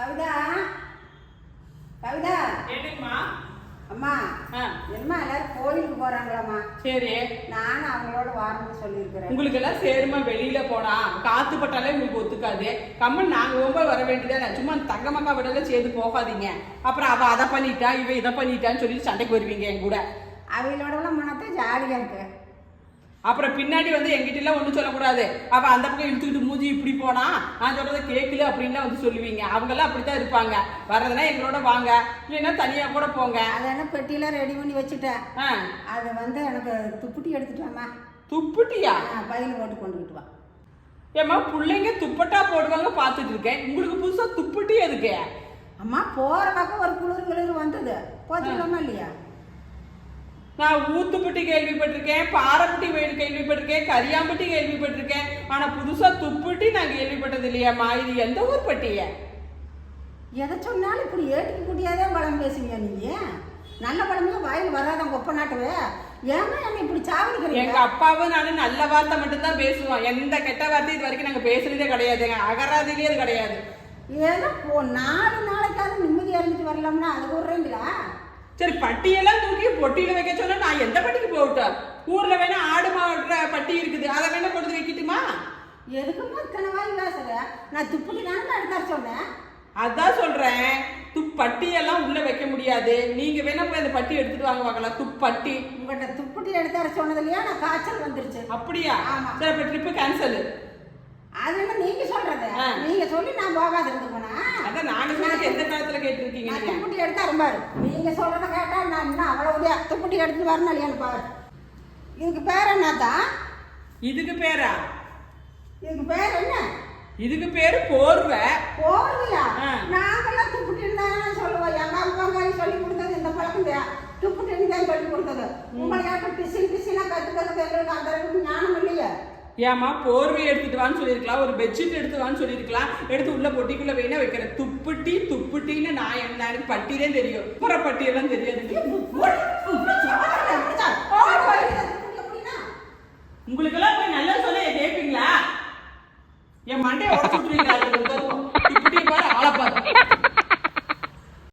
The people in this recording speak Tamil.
கவிதா? கவிதா? என்னங்கம்மா அம்மா என்னம்மா எல்லாரும் கோயிலுக்கு போறாங்களாம்மா? சரி. நானும் அவங்களோட வாரம்னு சொல்லியிருக்கிறேன். உங்களுக்கு எல்லாம் சேருமா வெளியில போனா? காத்து பட்டாலே உங்களுக்கு ஒத்துக்காது. கம்மன் நாங்க ரொம்ப வர வேண்டியதா? சும்மா தங்க மக்கா விடல சேர்ந்து போகாதீங்க. அப்புறம் அவ அதை பண்ணிட்டா இவ இதை பண்ணிட்டான்னு சொல்லி சண்டைக்கு வருவீங்க என் கூட. அவங்களோட மனத்தை ஜாலியா இருக்கு. அப்புறம் பின்னாடி வந்து எங்கிட்ட எல்லாம் ஒண்ணும் சொல்லக்கூடாது. அவ அந்த பக்கம் இழுத்துக்கிட்டு மூஞ்சி இப்படி போனா நான் சொல்றதை கேட்கல அப்படின்லாம் வந்து சொல்லுவீங்க. அவங்க எல்லாம் அப்படித்தான் இருப்பாங்க. வர்றதுன்னா எங்களோட வாங்க. இல்லைன்னா தனியா கூட போங்க. அதை என்ன பெட்டியெல்லாம் ரெடி பண்ணி வச்சுட்டேன். ஆ. அது வந்து எனக்கு துப்புட்டி எடுத்துட்டு வாம்மா. துப்புட்டியா? பையில போட்டு கொண்டுகிட்டு வா. ஏம்மா பிள்ளைங்க துப்பட்டா போடுவாங்க பார்த்துட்டு இருக்கேன். உங்களுக்கு புதுசா துப்புட்டி எதுக்கு? அம்மா போற பக்கம் ஒரு குளிர் குளிர் வந்தது. போச்சுக்கலாமா இல்லையா? நான் ஊத்துப்பட்டி கேள்விப்பட்டிருக்கேன் பாறைப்பட்டி வேல் கேள்விப்பட்டிருக்கேன் கரியாம்பட்டி கேள்விப்பட்டிருக்கேன். ஆனா புதுசா துப்புட்டி நான் கேள்விப்பட்டது இல்லையாம்மா. இது எந்த ஊர் பட்டிய? எதை சொன்னாலும் இப்படி ஏட்டுக்கு குட்டியாதே பழம் பேசுவீங்க நீங்க? நல்ல பழமே வாயில் வராத கொப்ப நாட்டுவே ஏமா என்ன இப்படி எங்க சாவடிக்கிறீங்க அப்பாவும் நானும் நல்ல வார்த்தை மட்டும்தான் பேசுவோம். எந்த கெட்ட வார்த்தை இது வரைக்கும் நாங்க பேசுறதே கிடையாதுங்க அகராதிலேயே அது கிடையாது. போ நாலு நாளைக்காவது நிம்மதியா இருந்துட்டு வரலாம்னா அது விடுறீங்களா சரி பட்டியெல்லாம் தூக்கி பொட்டியில வைக்க சொன்னா நான் எந்த பட்டிக்கு போகட்டும் ஊர்ல வேணா ஆடு மாடுற பட்டி இருக்குது. அதை வேணா கொண்டு வைக்கட்டுமா? எதுக்குமா இத்தனை வாய் பேசுற? நான் துப்புட்டி தானே எடுத்தார சொன்னேன். அதான் சொல்றேன். துப்பட்டியெல்லாம் உள்ள வைக்க முடியாது. நீங்க வேணா போய் அந்த பட்டி எடுத்துட்டு வாங்க பார்க்கலாம். துப்பட்டி உங்கள்கிட்ட துப்புட்டி எடுத்தார சொன்னதுலயே நான் காய்ச்சல் வந்துருச்சு. அப்படியா. சரி அப்ப ட்ரிப்பு கேன்சல் அது என்ன நீங்க சொல்றது. நீங்க சொல்லி நான் போகாத இருந்துக்கணா அதான் நாங்க சொன்னது எந்த காலத்துல கேட்டிருக்கீங்க துப்புட்டி எடுத்தா பாரு நீங்க சொல்றத கேட்டா நான் இன்னும் அவ்வளவு துப்புட்டி எடுத்து வரணும் இல்லையான்னு பாரு. இதுக்கு பேர் என்னதான் இதுக்கு பேரா? இதுக்கு பேர் என்ன? இதுக்கு பேரு போர்வை. போகலையா ஆ. நாங்கெல்லாம் துப்புட்டின்னு தான் சொல்லுவோம் எங்க அம்மா சொல்லி கொடுத்தது இந்த பழக்கம் துப்புட்டின்னு தான் சொல்லி கொடுத்தது. உங்களை யார்கிட்ட பிசின் பிசினா கற்றுக்கிறது எங்களுக்கு அந்த ஏமா போர்வை எடுத்துட்டு வான்னு சொல்லியிருக்கலாம் ஒரு பெட்ஷீட் எடுத்து வான்னு சொல்லியிருக்கலாம். எடுத்து உள்ள பொட்டிக்குள்ள வேணா வைக்கிறேன் துப்புட்டி துப்புட்டின்னு நான் என்ன எனக்கு தெரியும். புற பட்டியெல்லாம் தெரியாது. உங்களுக்கெல்லாம் போய் நல்லா சொல்ல கேட்பீங்களா என் மண்டையை உடச்சு விட்டுருவீங்களா? துப்புட்டி பாரு ஆளை பாரு.